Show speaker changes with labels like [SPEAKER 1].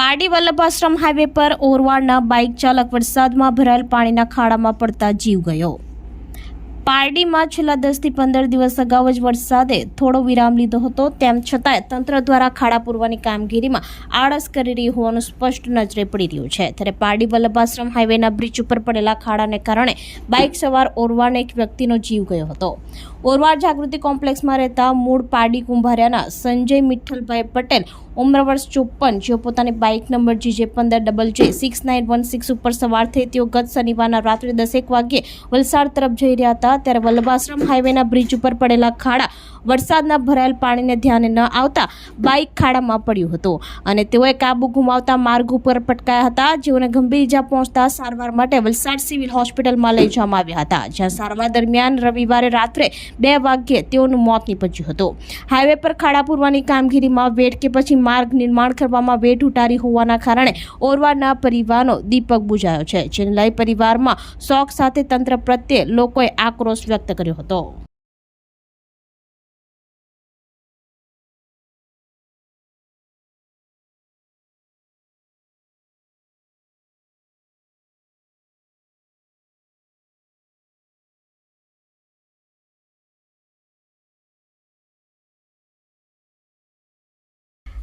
[SPEAKER 1] Pardi Vallabhashram highway પર ઓરવાડના bike ચાલક વરસાદમાં ભરાયેલ પાણીના ખાડામાં પડતા જીવ ગયો. પારડીમાં છેલ્લા દસથી પંદર દિવસ અગાઉ જ વરસાદે થોડો વિરામ લીધો હતો, તેમ છતાંય તંત્ર દ્વારા ખાડા પૂરવાની કામગીરીમાં આળસ કરી રહી હોવાનું સ્પષ્ટ નજરે પડી રહ્યું છે. ત્યારે પારડી વલ્લભાશ્રમ હાઈવેના બ્રિજ ઉપર પડેલા ખાડાને કારણે બાઇક સવાર ઓરવાડનો એક વ્યક્તિનો જીવ ગયો હતો. ઓરવાડ જાગૃતિ કોમ્પ્લેક્સમાં રહેતા મૂળ પારડી કુંભારિયાના સંજય મિઠ્ઠલભાઈ પટેલ ઉંમર વર્ષ ચોપન, જેઓ પોતાની બાઇક નંબર જીજે પંદર double J six nine one six ઉપર સવાર થઈ તેઓ ગત શનિવારના રાત્રે દસેક વાગ્યે વલસાડ તરફ જઈ રહ્યા હતા. ત્યારે વલ્લભાશ્રમ હાઈવેના બ્રિજ ઉપર પડેલા ખાડા વરસાદના ભરાયેલ પાણીને ધ્યાને ન આવતા બાઇક ખાડામાં પડ્યું હતું અને તેઓએ કાબુ ગુમાવતા માર્ગ ઉપર પટકાયા હતા. જેઓને ગંભીર ઇજા પહોંચતા સારવાર માટે વલસાડ સિવિલ હોસ્પિટલમાં લઈ જવામાં આવ્યા હતા. જ્યાં સારવાર દરમિયાન રવિવારે રાત્રે બે વાગ્યે તેઓનું મોત નીપજ્યું હતું. હાઈવે પર ખાડા પૂરવાની કામગીરીમાં વેટ કે પછી માર્ગ નિર્માણ કરવામાં વેટ ઉટારી હોવાના કારણે ઓરવાડના પરિવારનો દીપક બુજાયો છે. જેને લઈ પરિવારમાં શોખ સાથે તંત્ર પ્રત્યે લોકોએ આક્રોશ વ્યક્ત કર્યો હતો.